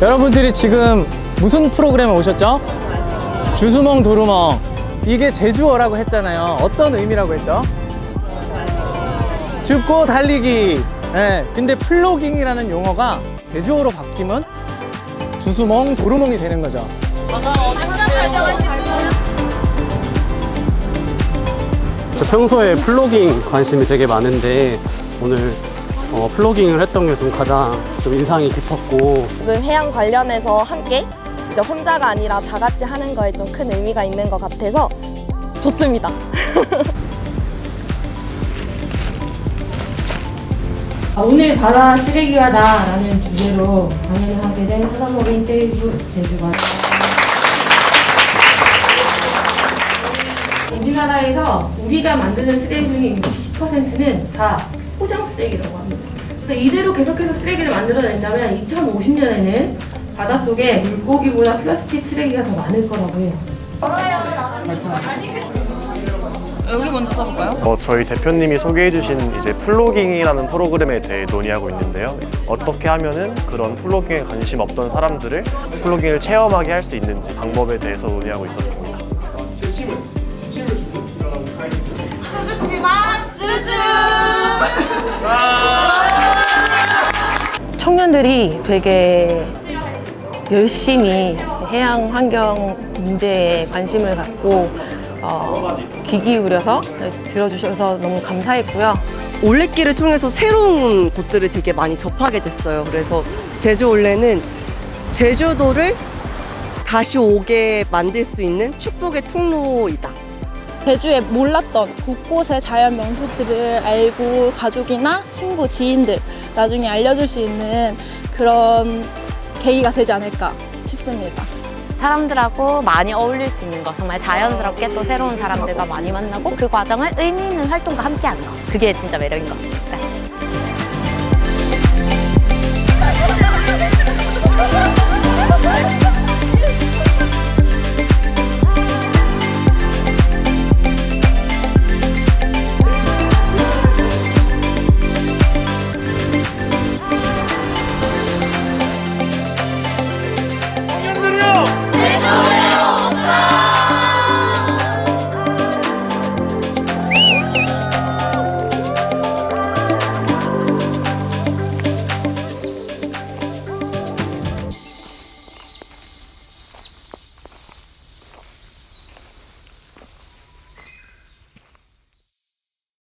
여러분들이 지금 무슨 프로그램에 오셨죠? 주수멍 도루멍. 이게 제주어라고 했잖아요. 어떤 의미라고 했죠? 줍고 달리기. 예. 근데 플로깅이라는 용어가 제주어로 바뀌면 주수멍 도루멍이 되는 거죠. 저 평소에 플로깅 관심이 되게 많은데 오늘 어, 플로깅을 했던 게 좀 가장 좀 인상이 깊었고 요즘 해양 관련해서 함께 이제 혼자가 아니라 다 같이 하는 거에 좀 큰 의미가 있는 것 같아서 좋습니다. 아, 오늘 바다 쓰레기와 나라는 주제로 강연을 하게 된 사사모린 세이브 제주가 우리나라에서 우리가 만드는 쓰레기 중에 60%는 다 포장 쓰레기라고 합니다. 근데 이대로 계속해서 쓰레기를 만들어낸다면 2050년에는 바닷속에 물고기보다 플라스틱 쓰레기가 더 많을 거라고 해요. 어, 저희 대표님이 소개해주신 이제 플로깅이라는 프로그램에 대해 논의하고 있는데요. 어떻게 하면은 그런 플로깅에 관심 없던 사람들을 플로깅을 체험하게 할 수 있는지 방법에 대해서 논의하고 있었습니다. 청년들이 되게 열심히 해양 환경 문제에 관심을 갖고 어, 귀 기울여서 들어주셔서 너무 감사했고요. 올레길을 통해서 새로운 곳들을 되게 많이 접하게 됐어요. 그래서 제주 올레는 제주도를 다시 오게 만들 수 있는 축복의 통로이다. 제주에 몰랐던 곳곳의 자연 명소들을 알고 가족이나 친구, 지인들 나중에 알려줄 수 있는 그런 계기가 되지 않을까 싶습니다. 사람들하고 많이 어울릴 수 있는 거 정말 자연스럽게 또 새로운 사람들과 많이 만나고 그 과정을 의미 있는 활동과 함께 한다 그게 진짜 매력인 것 같아요